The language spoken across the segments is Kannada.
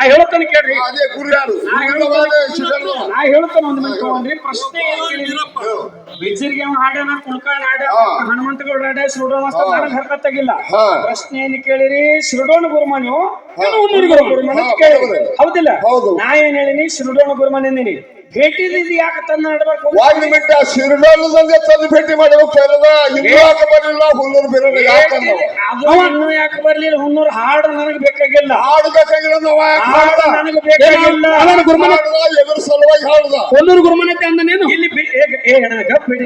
ನಾ ಹೇಳ್ತಾನೆ ಕೇಳ್ರಿ. ಅದೇ ಗುರು ಯಾರು? ನಾ ಹೇಳ್ತೇನೆ ಶಿಷ್ಯರು. ನಾ ಹೇಳ್ತಾನೆ ಒಂದು ಮಿನಿಟ್ ತಗೊಂಡ್ರಿ ಪ್ರಶ್ನೆ? ಬಿಜ್ಜರ್ಗೆ ಅವ್ನು ಹಾಡ್ಯಾನ ಕುಳ್ಕಾಣ ಹಾಡ ಹಾ. ಹನುಮಂತಗೌಡ ಹಾಡ ಶಿರೋಣ ನನಗೆ ಹರ್ಕತ್ತಾಗಿಲ್ಲ ಹಾ. ಪ್ರಶ್ನೆ ಏನ್ ಕೇಳಿರಿ? ಶಿರೋಣ ಗುರುಮನು ಕೇಳಿರಿ ಹೌದಿಲ್ಲ? ಹೌದು. ನಾ ಏನ್ ಹೇಳಿನಿ? ಶ್ರೀಡೋಣ ಗುರುಮಾನ್ ಎಂದಿನಿ ಭೇಟಿ ಯಾಕೆ ತಂದ ನಡ್ಬೇಕು ಒಂದು ಬಿಟ್ಟ ಶಿರ್ಡಾಲದಂಗೆ ತಂದು ಭೇಟಿ ಇನ್ನೂ ಯಾಕೆ ಬರಲಿಲ್ಲ? ಹುಲ್ಲೂರು ಬೇರೆ ಅದು ಇನ್ನೂ ಯಾಕೆ ಬರ್ಲಿಲ್ಲ? ಹುನ್ನೂರು ಹಾಡು ನನಗೆ ಬೇಕಾಗಿಲ್ಲ. ಹಾಡು ಬೇಕಾಗಿಲ್ಲ ನಾವ ಹಾಡು ಹಾಡ್ದ? ನನಗೆ ಬೇಕಾಗಿಲ್ಲ. ಎದುರು ಸಲುವಾಗಿ ಹಾಡುದ? ಹುಲ್ಲೂರು ಗುರುಮನೆ ಅಂದನೇನು ಇಲ್ಲಿ ಏ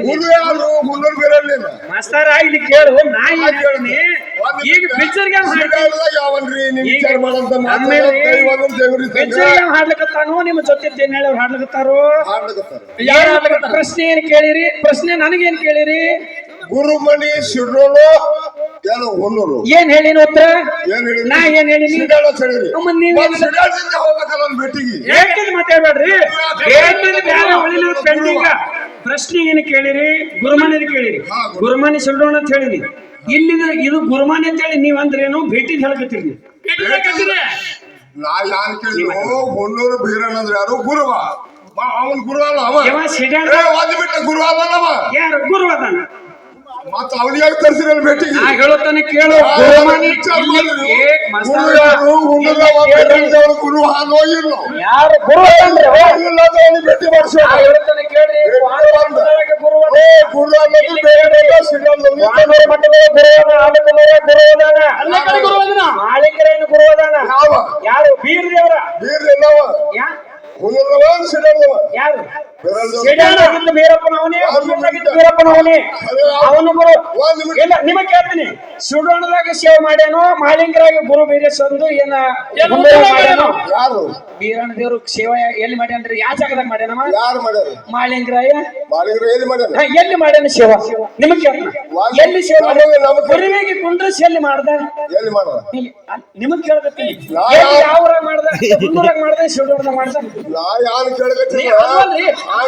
ಹುಲ್ಲು ಯಾರು? ಹುಲ್ಲೂರು ಬೇರೆ. ಮಾಸ್ತರ ಇಲ್ಲಿ ಕೇಳು. ನಾ ಏನ್ ಈಗ ಯಾವನ್ರಿ? ನೀವು ಈಗ ವಿಚಾರ ಮಾಡಂತ ಆಮೇಲೆ ಹೇಳಿ ಹಾಡ್ಲಿಕತ್ತಾನು ನಿಮ್ಮ ಜೊತೆ ಹೇಳೋರು ಹಾಡ್ಲಿಕತ್ತಾರು. ಹಾಡ್ಲಿಕತ್ತಾರ. ಯಾರು ಹಾಡ್ಲಿಕತ್ತಾರ? ಪ್ರಶ್ನೆ ಏನ್ ಕೇಳಿರಿ? ಪ್ರಶ್ನೆ ನನಗೇನ್ ಕೇಳಿರಿ? ಗುರುಮಣಿ ಸಿಡ್ರೋನು ಏನು ಹೊನ್ನೂರು? ಏನ್ ಹೇಳಿನ ಉತ್ತರ? ಏನ್ ಹೇಳಿದ್ರಿ? ನಾ ಏನ್ ಹೇಳಿನಿ ಸಿಡಾಳ ಅಂತ ಹೇಳಿದ್ರಿ. ಮತ್ತ್ ನೀವ್ ಏನ್ ಶಿರ್ಡಾಳದಿಂದ ಹೋಗ್ಬೇಕಲ್ಲ ಒಂದ್ ಭೇಟಿಗೆ. ಏಕಿದ್ ಮಾತಾಡ್ಬೇಡ್ರಿ? ಏಕಿದ್ ಬ್ಯಾರೆ ಉಳಿಲಿಲ್ಲ ಪೆಂಡಿಂಗ ಪ್ರಶ್ನೆ ಏನು ಕೇಳಿರಿ ಗುರುಮನೆ ಕೇಳಿರಿ ಗುರುಮನೆ ಗುರುಮನಿ ಸುಳ್ಳೋಣ ಅಂತ ಹೇಳಿರಿ. ಇಲ್ಲಿ ಇದು ಗುರುಮನೆ ಅಂತ ಹೇಳಿ ನೀವ್ ಅಂದ್ರೇನು? ಭೇಟಿ ಹೇಳಕತ್ತೀರಿ ನಾ ಯಾನ್ ಕೇಳಿದ್ರು ಹೊನ್ನೂರು ಬೀರಣ್ಣ ಅಂದ್ರೆ ಯಾರು? ಗುರುವ. ಅವನ್ ಗುರು ಅಲ್ಲ ಅವ ಏ, ಒಂದ್ ಬಿಟ್ಟ ಗುರು ಅಲ್ಲವ ಯಾರು? ಗುರು ಅದಾನ ಮತ್ತ ಅವನಿಗೆ ತರಿಸಿರಲ್ಲ ಭೇಟಿಗೆ. ನಾ ಹೇಳೋತನ ಕೇಳು. ಆ, ಗುರುಮನಿ ವಿಚಾರ ಇಲ್ಲಿ ಮಾಡಿದ್ರು. ಏ ಗುರು ಯಾರು ಹಾನೋ ಇಲ್ಲ ಯಾರು ಗುರು ಅದಾನ್ರಿ? ಇಲ್ಲದವನು ಭೇಟಿ ಮಾಡಿಸೋ. ನಾ ಹೇಳೋತನ ಕೇಳ್ರಿ. ಗುರು ಅದಾನ. ಏ ಗುರು ಅನ್ನೋದು ಬೇರೆ ಬೇರೆ ಸಿಗಲ್ಲ. ವಾನರ ಮಠದ ಗುರು ಅದಾನ, ಆಲಕನೂರ ಗುರು ಅದಾನ. ಅಲ್ಲ ಕಡೆ ಗುರು ಅದನ್ನ ಮಾಳಿಂಗರೇನು ಗುರು ಅದಾನ. ಯಾವ? ಯಾರು? ಬೀರ್ ದೇವರ ಬೀರ್ ಎಲ್ಲವ ಯಾ? ಅವನು? ಗುರು. ಒಂದ್ ನಿಮಿಷ. ಇಲ್ಲ ನಿಮಗ್ ಕೇಳ್ತೀನಿ. ಸುಡೋಣದಾಗ ಸೇವೆ ಮಾಡ್ಯಾನೋ? ಮಾಲಿಂಗರಾಗಿ ಗುರು ಬೇರೆ ಸಂದು ಏನ ಮಾಡ್ಯಾನೋ? ಯಾರು? ಬೀರಣ್ಣ ದೇವ್ರು ಸೇವೆ ಎಲ್ಲಿ ಮಾಡ್ಯಾನ್ರಿ ಯಾವ ಜಾಗದಾಗ ಮಾಡ್ಯಾನಮ್ಮ? ಯಾರು ಮಾಡ್ಯಾರ? ಮಾಲಿಂಗರಾಯ ಮಾಡಿದ್ರು ಎಲ್ಲಿ ಮಾಡ್ಯಾರ ಹಾ, ಎಲ್ಲಿ ಮಾಡ್ಯಾನ ಸೇವಾ? ನಿಮಗ್ ಕೇಳ್ತೀನಿ. ಎಲ್ಲಿ ಸೇವೆ ಮಾಡ್ಯಾನ? ಗುರುವಿಗೆ ಕುಂಡ್ರಿಸಿ ಎಲ್ಲಿ ಮಾಡ್ದ? ಎಲ್ಲಿ ಅ- ನಿಮಗ್ ಕೇಳ್ತೀನಿ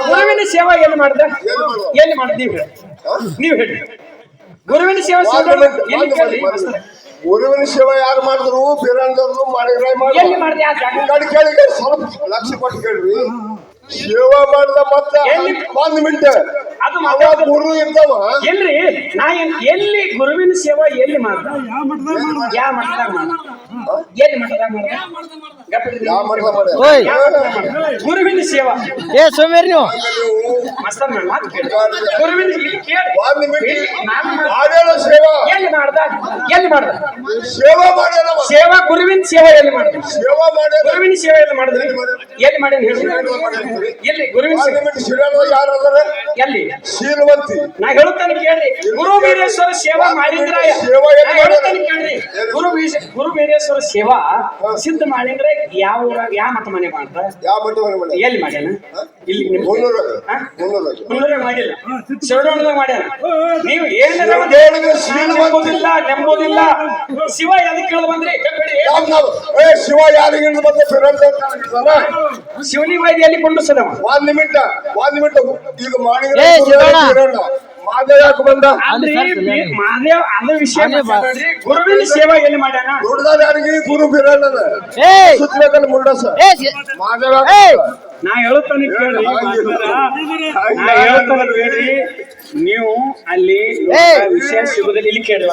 ಗುರುವಿನ ಸೇವಾ ಎಲ್ಲಿ ಮಾಡ್ದ? ಎಲ್ಲಿ ಮಾಡ್ದ? ನೀವು ಹೇಳಿ. ನೀವು ಹೇಳಿ. ಗುರುವಿನ ಸೇವಾ. ಗುರುವಿನ ಸೇವಾ ಯಾರು ಮಾಡಿದ್ರು? ಬೀರಂದವ್ರು ಮಾಡಿದ್ರೆ ಮಾಡಿ ಕೇಳಿ ಸ್ವಲ್ಪ ಲಕ್ಷ ಕೊಟ್ಟು ಕೇಳ್ರಿ. ಸೇವಾ ಮಾಡಿದ ಮತ್ತ? ಒಂದ್ ಮಿನಿಟ್ ಅದು. ಗುರು ಇರ್ತಾವ ಎಲ್ರಿ? ನಾ ಎಲ್ಲಿ ಗುರುವಿನ ಸೇವಾ ಎಲ್ಲಿ ಮಾಡ್ದ? ಯಾವ ಮಾಡ್ತಾರ ಮಾಡ್ದ? ಮಠದಾಗ ಮಾಡ್ದ. ಯಾವ ಮಾಡ್ದ? ಓಯ್? ಗುರುವಿನ ಸೇವಾ. ಏ ಸೋಮೇರಿ ನೀವು. ಮಸ್ತ ಮಾತು ಕೇಳಿ. ಗುರುವಿನ ಇಲ್ಲಿ ಕೇಳಿ. ಒಂದ್ ಮಿನಿಟ್ ನಾನು ಸೇವಾ? ಎಲ್ಲಿ ಮಾಡಿದ ಸೇವಾ ಮಾಡ್ಯಾರವ ಸೇವಾ ಗುರುವಿನ ಸೇವಾ ಎಲ್ಲಿ ಮಾಡಿದ ಸೇವಾ ಮಾಡ್ಯಾರ. ಗುರುವಿನ ಸೇವಾ ಎಲ್ಲಿ ಮಾಡಿದ್ರಿ? ಎಲ್ಲಿ ಮಾಡ್ಯಾನ ಹೇಳಿ. ಎಲ್ಲಿ? ಗುರುವಿನ ಸೇವೆ. ಶಿರಾಳ ಯಾರು ಅದಾರ? ಎಲ್ಲಿ? ಶೀಲವಂತಿ. ನಾ ಹೇಳುತ್ತಾನೆ ಕೇಳ್ರಿ. ಗುರು ವೀರೇಶ್ವರ ಸೇವಾ ಮಾಡಿದ್ರ? ಸೇವಾ ಎಲ್ಲಿ ನಾ ಹೇಳುತ್ತಾನೆ ಕೇಳ್ರಿ. ಗುರು ವೀರೇಶ್ವರ ಗುರು ವೀರೇಶ್ವರ ಸೇವಾ ಸಿದ್ಧ ಮಾಡಿದ್ರೆ ಯಾವ ಊರಾಗ ಯಾವ ಮತ ಮನೆ ಮಾಡ್ತಾರೆ? ಯಾವ ಎಲ್ಲಿ ಮಾಡ್ಯಾನ? ಇಲ್ಲಿ ಮುನ್ನೂರು ಮುನ್ನೂರಾಗ ಹಾ? ಮುನ್ನೂರಾಗ ಮಾಡಿಲ್ಲ. ಶಿವಡೋಣದಾಗ ಮಾಡ್ಯಾನ. ನೀವು ಶ್ರೀಮಂತ ನಂಬೋದಿಲ್ಲ ನೆಂಬೋದಿಲ್ಲ. ಶಿವ ಎದಕ್ಕೆ ಕೇಳಿ ಬಂದ್ರಿ? ಕಟ್ಬಿಡಿ. ಯಾವ ನಾವು? ಏ ಶಿವ ಯಾರಿಗೆ ಮತ್ತೆ ಫಿರಂಜ ಶಿವನಿ ವೈದ್ಯ ಎಲ್ಲಿ ಸಲ ಒಂದ್ ನಿಮಿಟ ಒಂದ್ ನಿಮಿಟ ಈಗ ಮಾಡಿದ್ರೆ. ಮಾದೇವ ಯಾಕೆ ಬಂದ? ಮಾದೇವ್ ಸರ್ ಅದ ವಿಷಯ ಗುರುವಿನ ಸೇವಾ ಎಲ್ಲಿ ಮಾಡ್ಯಾನ? ದುಡ್ದಾರ ಯಾರಿಗೆ? ಗುರು ಬಿರಣ್ಣದ ಏ ಸುತ್ತಬೇಕಲ್ಲ ಮುರುಡಸ. ಏ ಸಿ- ಮಾದೇವ ನಾ ಹೇಳ್ತಾನೆ ಕೇಳ್ರಿ ನಾ ಹೇಳ್ತಾನೆ ಕೇಳ್ರಿ ನೀವು ಅಲ್ಲಿ. ವಿಷಯ ಸಿಗುದಿಲ್ಲ ಇಲ್ಲಿ ಕೇಳ್ರಿ